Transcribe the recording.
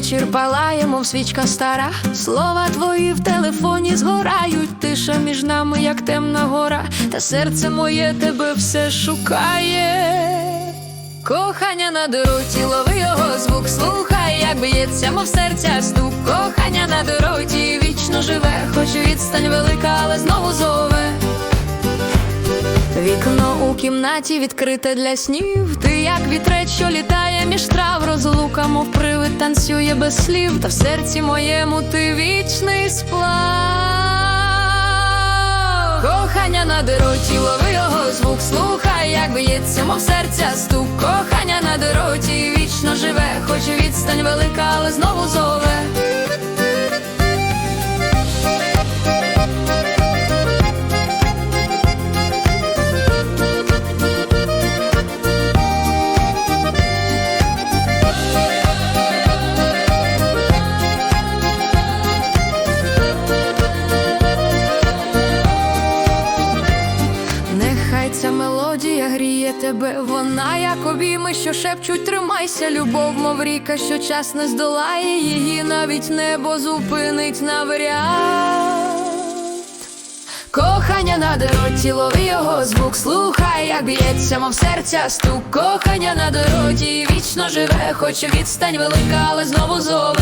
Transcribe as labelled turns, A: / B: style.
A: вечір палає, мов свічка стара. Слова твої в телефоні згорають. Тиша між нами, як темна гора, та серце моє тебе все шукає. Кохання на дороті, лови його звук, слухай, як б'ється, мов серця стук. Кохання на дороті вічно живе, хоч відстань велика, але знову зове. Вікно у кімнаті відкрите для снів. Ти як вітрець, що літає між трав, розлука, мов привид танцює без слів, та в серці моєму ти вічний сплав. Кохання на дороті, лови його звук, слухай, як б'ється, мов серця стук. Кохання на дороті вічно живе, хоч відстань велика, але знову зове. Мелодія гріє тебе, вона як обійми, що шепчуть, тримайся, любов, мов ріка, що час не здолає, її навіть небо зупинить навряд. Кохання на дороті, лови його звук, слухай, як б'ється, мов серця стук. Кохання на дороті вічно живе, хоч відстань велика, але знову зове.